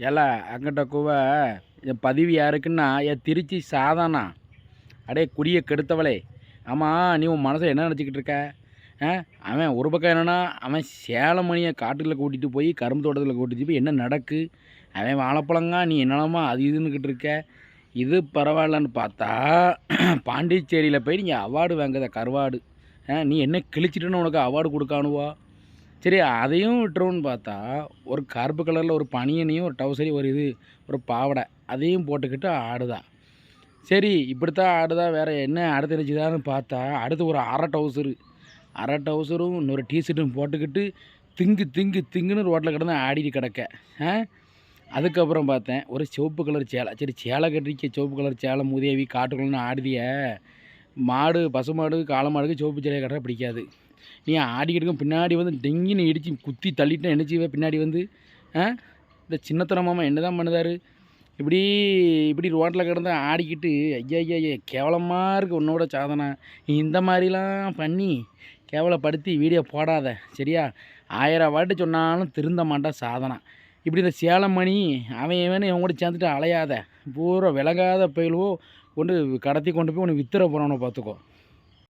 ஏல அங்கிட்ட கூவ என் பதிவு யாருக்குன்னா என் திருச்சி சாதானா? அடே குடியை கெடுத்தவளே. ஆமாம் நீ உன் மனசை என்ன நினச்சிக்கிட்டு இருக்க? அவன் ஒரு பக்கம் என்னன்னா அவன் சேலமணியை காட்டுக்குள்ளே கூட்டிகிட்டு போய் கரும்பு தோட்டத்தில் கூட்டிகிட்டு போய் என்ன நடக்கு? அவன் வாழைப்பழங்கா நீ என்னென்னமா அது இதுன்னுக்கிட்டு இருக்க. இது பரவாயில்லன்னு பார்த்தா பாண்டிச்சேரியில் போய் நீங்கள் அவார்டு வாங்குத கருவாடு. ஆ நீ என்ன கிழிச்சிட்டுன்னு உனக்கு அவார்டு கொடுக்கானுவா? சரி அதையும் விட்டுருவோன்னு பார்த்தா ஒரு கருப்பு கலரில் ஒரு பனியனையும் ஒரு டவுசரி ஒரு இது ஒரு பாவாடை அதையும் போட்டுக்கிட்டு ஆடுதா? சரி இப்படித்தான் ஆடுதா வேறு என்ன அடுத்து நினச்சிதான்னு பார்த்தா அடுத்து ஒரு அரை டவுசரு. அரை டவுசரும் இன்னொரு டிஷர்ட்டும் போட்டுக்கிட்டு திங்கு திங்கு திங்குன்னு ரோட்டில் கிடந்து ஆடிட்டு கிடக்க. ஆ? அதுக்கப்புறம் பார்த்தேன் ஒரு சிவப்பு கலர் சேலை. சரி சேலை கட்டிக்க சிவப்பு கலர் சேலை மூதேவி காட்டுக்குள்ளன்னு ஆடுதிய. மாடு பசு மாடு காளை மாடுக்கு சிவப்பு சேலையை கட்டுற பிடிக்காது. நீ ஆடிக்கிட்டு பின்னாடி வந்து டெங்கின்னு இடித்து குத்தி தள்ளிட்டு நினச்சிவே பின்னாடி வந்து? ஆ? இந்த சின்னத்தனமாமா என்ன தான் பண்ணுதாரு? இப்படி இப்படி ரோட்டில் கிடந்து ஆடிக்கிட்டு ஐயா ஐயா ஐயா கேவலமாக இருக்குது உன்னோட சாதனை. இந்த மாதிரிலாம் பண்ணி கேவலப்படுத்தி வீடியோ போடாத சரியா? ஆயிரம் வாட்டி சொன்னாலும் திருந்த மாட்டான் சாதனை. இப்படி இந்த சேலம் மணி அவன் இவனு இவன் கூட சேர்ந்துட்டு அலையாத பூரா விலகாத பயிலுவோ கொண்டு கடத்தி கொண்டு போய் உனக்கு வித்துற போகிறவனை பார்த்துக்கோ.